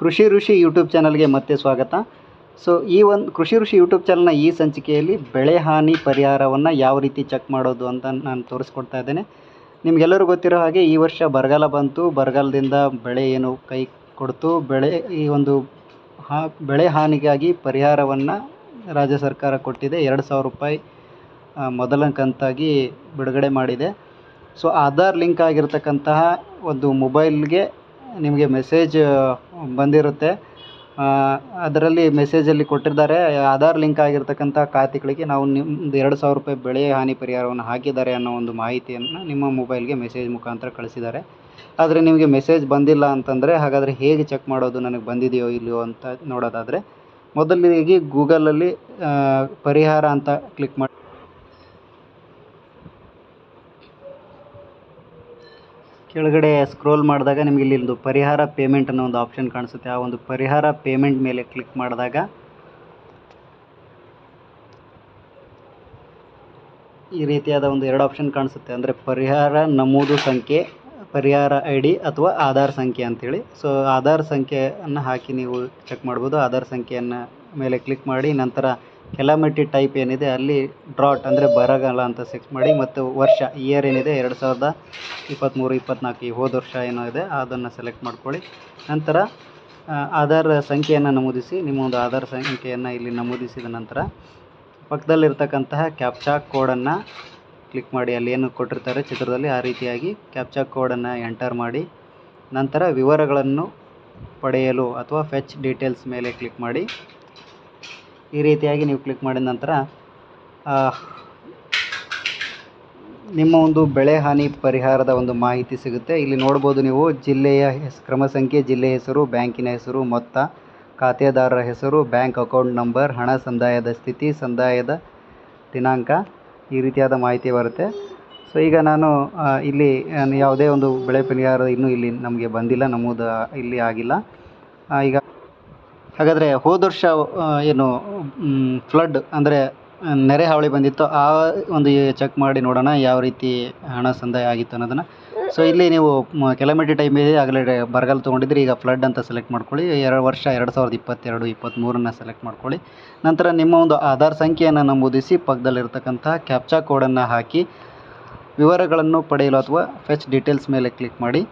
ಕೃಷಿ ಋಷಿ ಯೂಟ್ಯೂಬ್ ಚಾನಲ್ಗೆ ಮತ್ತೆ ಸ್ವಾಗತ. ಸೊ ಈ ಒಂದು ಕೃಷಿ ಋಷಿ ಯೂಟ್ಯೂಬ್ ಚಾನಲ್ನ ಈ ಸಂಚಿಕೆಯಲ್ಲಿ ಬೆಳೆ ಹಾನಿ ಪರಿಹಾರವನ್ನು ಯಾವ ರೀತಿ ಚೆಕ್ ಮಾಡೋದು ಅಂತ ನಾನು ತೋರಿಸ್ಕೊಡ್ತಾ ಇದ್ದೇನೆ. ನಿಮಗೆಲ್ಲರೂ ಗೊತ್ತಿರೋ ಹಾಗೆ ಈ ವರ್ಷ ಬರಗಾಲ ಬಂತು. ಬರಗಾಲದಿಂದ ಬೆಳೆ ಏನು ಕೈ ಕೊಡ್ತು. ಬೆಳೆ ಈ ಒಂದು ಹಾ, ಬೆಳೆ ಹಾನಿಗಾಗಿ ಪರಿಹಾರವನ್ನು ರಾಜ್ಯ ಸರ್ಕಾರ ಕೊಟ್ಟಿದೆ. ಎರಡು ಸಾವಿರ ರೂಪಾಯಿ ಮೊದಲ ಕಂತಾಗಿ ಬಿಡುಗಡೆ ಮಾಡಿದೆ. ಸೊ ಆಧಾರ್ ಲಿಂಕ್ ಆಗಿರ್ತಕ್ಕಂತಹ ಒಂದು ಮೊಬೈಲ್ಗೆ ನಿಮಗೆ ಮೆಸೇಜ್ ಬಂದಿರುತ್ತೆ. ಅದರಲ್ಲಿ ಮೆಸೇಜಲ್ಲಿ ಕೊಟ್ಟಿದ್ದಾರೆ, ಆಧಾರ್ ಲಿಂಕ್ ಆಗಿರ್ತಕ್ಕಂಥ ಖಾತೆಗಳಿಗೆ ನಾವು ನಿಮ್ದು ಎರಡು ಸಾವಿರ ರೂಪಾಯಿ ಬೆಳೆ ಹಾನಿ ಪರಿಹಾರವನ್ನು ಹಾಕಿದ್ದಾರೆ ಅನ್ನೋ ಒಂದು ಮಾಹಿತಿಯನ್ನು ನಿಮ್ಮ ಮೊಬೈಲ್ಗೆ ಮೆಸೇಜ್ ಮುಖಾಂತರ ಕಳಿಸಿದ್ದಾರೆ. ಆದರೆ ನಿಮಗೆ ಮೆಸೇಜ್ ಬಂದಿಲ್ಲ ಅಂತಂದರೆ, ಹಾಗಾದರೆ ಹೇಗೆ ಚೆಕ್ ಮಾಡೋದು ನನಗೆ ಬಂದಿದೆಯೋ ಇಲ್ಲವೋ ಅಂತ ನೋಡೋದಾದರೆ, ಮೊದಲಿಗೆ ಗೂಗಲಲ್ಲಿ ಪರಿಹಾರ ಅಂತ ಕ್ಲಿಕ್ ಮಾಡಿ. ಕೆಳಗಡೆ ಸ್ಕ್ರೋಲ್ ಮಾಡಿದಾಗ ನಿಮಗೆ ಇಲ್ಲಿ ಒಂದು ಪರಿಹಾರ ಪೇಮೆಂಟ್ ಅನ್ನೋ ಒಂದು ಆಪ್ಷನ್ ಕಾಣಿಸುತ್ತೆ. ಆ ಒಂದು ಪರಿಹಾರ ಪೇಮೆಂಟ್ ಮೇಲೆ ಕ್ಲಿಕ್ ಮಾಡಿದಾಗ ಈ ರೀತಿಯಾದ ಒಂದು ಎರಡು ಆಪ್ಷನ್ ಕಾಣಿಸುತ್ತೆ. ಅಂದರೆ ಪರಿಹಾರ ನಮೂದು ಸಂಖ್ಯೆ, ಪರಿಹಾರ ಐ ಡಿ ಅಥವಾ ಆಧಾರ್ ಸಂಖ್ಯೆ ಅಂಥೇಳಿ ಸೊ ಆಧಾರ್ ಸಂಖ್ಯೆಯನ್ನು ಹಾಕಿ ನೀವು ಚೆಕ್ ಮಾಡ್ಬೋದು. ಆಧಾರ್ ಸಂಖ್ಯೆಯನ್ನು ಮೇಲೆ ಕ್ಲಿಕ್ ಮಾಡಿ, ನಂತರ ಕೆಲಾಮಿಟಿ ಟೈಪ್ ಏನಿದೆ, ಅಲ್ಲಿ ಡ್ರಾಟ್ ಅಂದರೆ ಬರಗಾಲ ಅಂತ ಸೆಲೆಕ್ಟ್ ಮಾಡಿ ಮತ್ತು ವರ್ಷ ಇಯರ್ ಏನಿದೆ, ಎರಡು ಸಾವಿರದ ಇಪ್ಪತ್ತ್ಮೂರು ಇಪ್ಪತ್ತ್ನಾಲ್ಕು ಈ ಹೋದ ವರ್ಷ ಏನೋ ಇದೆ, ಅದನ್ನು ಸೆಲೆಕ್ಟ್ ಮಾಡ್ಕೊಳ್ಳಿ. ನಂತರ ಆಧಾರ್ ಸಂಖ್ಯೆಯನ್ನು ನಮೂದಿಸಿ, ನಿಮ್ಮ ಒಂದು ಆಧಾರ್ ಸಂಖ್ಯೆಯನ್ನು ಇಲ್ಲಿ ನಮೂದಿಸಿದ ನಂತರ, ಪಕ್ಕದಲ್ಲಿರ್ತಕ್ಕಂತಹ ಕ್ಯಾಪ್ಚಾ ಕೋಡನ್ನು ಕ್ಲಿಕ್ ಮಾಡಿ, ಅಲ್ಲಿ ಏನು ಕೊಟ್ಟಿರ್ತಾರೆ ಚಿತ್ರದಲ್ಲಿ, ಆ ರೀತಿಯಾಗಿ ಕ್ಯಾಪ್ಚಾ ಕೋಡನ್ನು ಎಂಟರ್ ಮಾಡಿ, ನಂತರ ವಿವರಗಳನ್ನು ಪಡೆಯಲು ಅಥವಾ ಫೆಚ್ ಡೀಟೇಲ್ಸ್ ಮೇಲೆ ಕ್ಲಿಕ್ ಮಾಡಿ ಈ ರೀತಿಯಾಗಿ ನೀವು ಕ್ಲಿಕ್ ಮಾಡಿದ ನಂತರ ನಿಮ್ಮ ಒಂದು ಬೆಳೆ ಹಾನಿ ಪರಿಹಾರದ ಒಂದು ಮಾಹಿತಿ ಸಿಗುತ್ತೆ. ಇಲ್ಲಿ ನೋಡ್ಬೋದು ನೀವು ಜಿಲ್ಲೆಯ ಕ್ರಮ ಸಂಖ್ಯೆ ಜಿಲ್ಲೆಯ ಹೆಸರು, ಬ್ಯಾಂಕಿನ ಹೆಸರು, ಮೊತ್ತ, ಖಾತೆದಾರರ ಹೆಸರು, ಬ್ಯಾಂಕ್ ಅಕೌಂಟ್ ನಂಬರ್, ಹಣ ಸಂದಾಯದ ಸ್ಥಿತಿ, ಸಂದಾಯದ ದಿನಾಂಕ, ಈ ರೀತಿಯಾದ ಮಾಹಿತಿ ಬರುತ್ತೆ. ಸೊ, ಈಗ ನಾನು ಇಲ್ಲಿ ಯಾವುದೇ ಒಂದು ಬೆಳೆ ಪರಿಹಾರ ಇನ್ನೂ ಇಲ್ಲಿ ನಮಗೆ ಬಂದಿಲ್ಲ, ನಮೂದು ಇಲ್ಲಿ ಆಗಿಲ್ಲ. ಈಗ ಹಾಗಾದರೆ ಹೋದ ವರ್ಷ ಏನು ಫ್ಲಡ್ ಅಂದರೆ ನೆರೆ ಹಾವಳಿ ಬಂದಿತ್ತು ಆ ಒಂದು ಚೆಕ್ ಮಾಡಿ ನೋಡೋಣ ಯಾವ ರೀತಿ ಹಣ ಸಂದಾಯ ಆಗಿತ್ತು ಅನ್ನೋದನ್ನು. ಸೊ ಇಲ್ಲಿ ನೀವು ಕಿಲೋಮೀಟರ್ ಟೈಮ್ ಇದೆ ಆಗಲೇ ಬರಗಾಲ ತೊಗೊಂಡಿದ್ರೆ ಈಗ ಫ್ಲಡ್ ಅಂತ ಸೆಲೆಕ್ಟ್ ಮಾಡ್ಕೊಳ್ಳಿ. ಎರಡು ವರ್ಷ, ಎರಡು ಸಾವಿರದ ಇಪ್ಪತ್ತೆರಡು, ಇಪ್ಪತ್ತ್ಮೂರನ್ನು ಸೆಲೆಕ್ಟ್ ಮಾಡ್ಕೊಳ್ಳಿ. ನಂತರ ನಿಮ್ಮ ಒಂದು ಆಧಾರ್ ಸಂಖ್ಯೆಯನ್ನು ನಮೂದಿಸಿ ಪಕ್ಕದಲ್ಲಿರ್ತಕ್ಕಂಥ ಕ್ಯಾಪ್ಚಾ ಕೋಡನ್ನು ಹಾಕಿ, ವಿವರಗಳನ್ನು ಪಡೆಯಲು ಅಥವಾ ಫೆಚ್ ಡೀಟೇಲ್ಸ್ ಮೇಲೆ ಕ್ಲಿಕ್ ಮಾಡಿ.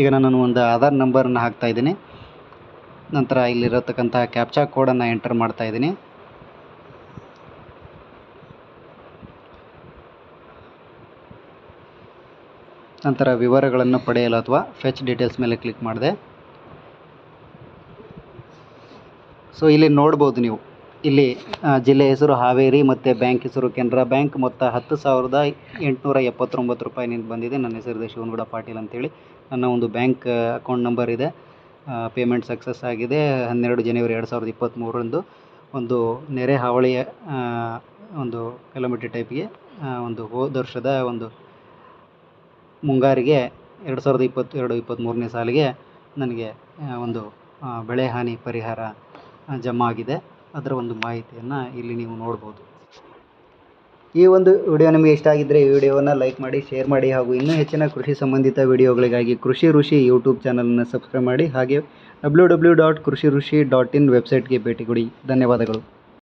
ಈಗ ನಾನು ಒಂದು ಆಧಾರ್ ನಂಬರನ್ನು ಹಾಕ್ತಾ ಇದ್ದೀನಿ. ನಂತರ ಇಲ್ಲಿರತಕ್ಕಂಥ ಕ್ಯಾಪ್ಚಾ ಕೋಡನ್ನು ಎಂಟರ್ ಮಾಡ್ತಾ ಇದ್ದೀನಿ. ನಂತರ ವಿವರಗಳನ್ನು ಪಡೆಯಲು ಅಥವಾ ಫೆಚ್ ಡೀಟೇಲ್ಸ್ ಮೇಲೆ ಕ್ಲಿಕ್ ಮಾಡಿದೆ. ಸೊ ಇಲ್ಲಿ ನೋಡ್ಬೋದು ನೀವು. ಇಲ್ಲಿ ಜಿಲ್ಲೆ ಹೆಸರು ಹಾವೇರಿ ಮತ್ತು ಬ್ಯಾಂಕ್ ಹೆಸರು ಕೆನರಾ ಬ್ಯಾಂಕ್ ಮೊತ್ತ ಹತ್ತು ಸಾವಿರದ ಎಂಟುನೂರ ಎಪ್ಪತ್ತೊಂಬತ್ತು ರೂಪಾಯಿ ನಿಂತು ಬಂದಿದೆ. ನನ್ನ ಹೆಸರಿದೆ ಶಿವನಗೌಡ ಪಾಟೀಲ್ ಅಂತೇಳಿ. ನನ್ನ ಒಂದು ಬ್ಯಾಂಕ್ ಅಕೌಂಟ್ ನಂಬರ್ ಇದೆ. ಪೇಮೆಂಟ್ ಸಕ್ಸಸ್ ಆಗಿದೆ. ಹನ್ನೆರಡು ಜನವರಿ ಎರಡು ಸಾವಿರದ ಇಪ್ಪತ್ತ್ಮೂರರಂದು ಒಂದು ನೆರೆ ಹಾವಳಿಯ ಒಂದು ಕಿಲೋಮೀಟರ್ ಟೈಪ್ಗೆ ಒಂದು ಹೋದ ವರ್ಷದ ಒಂದು ಮುಂಗಾರಿಗೆ ಎರಡು ಸಾವಿರದ ಇಪ್ಪತ್ತೆರಡು ಇಪ್ಪತ್ತ್ಮೂರನೇ ಸಾಲಿಗೆ ನನಗೆ ಒಂದು ಬೆಳೆ ಹಾನಿ ಪರಿಹಾರ ಜಮಾ ಆಗಿದೆ. ಅದರ ಒಂದು ಮಾಹಿತಿಯನ್ನು ಇಲ್ಲಿ ನೀವು ನೋಡ್ಬೋದು. ಈ ಒಂದು ವಿಡಿಯೋ ನಿಮಗೆ ಇಷ್ಟ ಆಗಿದ್ದರೆ ಈ ವಿಡಿಯೋವನ್ನು ಲೈಕ್ ಮಾಡಿ, ಶೇರ್ ಮಾಡಿ ಹಾಗೂ ಇನ್ನೂ ಹೆಚ್ಚಿನ ಕೃಷಿ ಸಂಬಂಧಿತ ವಿಡಿಯೋಗಳಿಗಾಗಿ ಕೃಷಿ ಋಷಿ ಯೂಟ್ಯೂಬ್ ಚಾನಲನ್ನು ಸಬ್ಸ್ಕ್ರೈಬ್ ಮಾಡಿ ಹಾಗೆ ಡಬ್ಲ್ಯೂ ಡಬ್ಲ್ಯೂ ಡಾಟ್ ಕೃಷಿ ಋಷಿ ಡಾಟ್ ಇನ್ ವೆಬ್ಸೈಟ್ಗೆ ಭೇಟಿ ಕೊಡಿ. ಧನ್ಯವಾದಗಳು.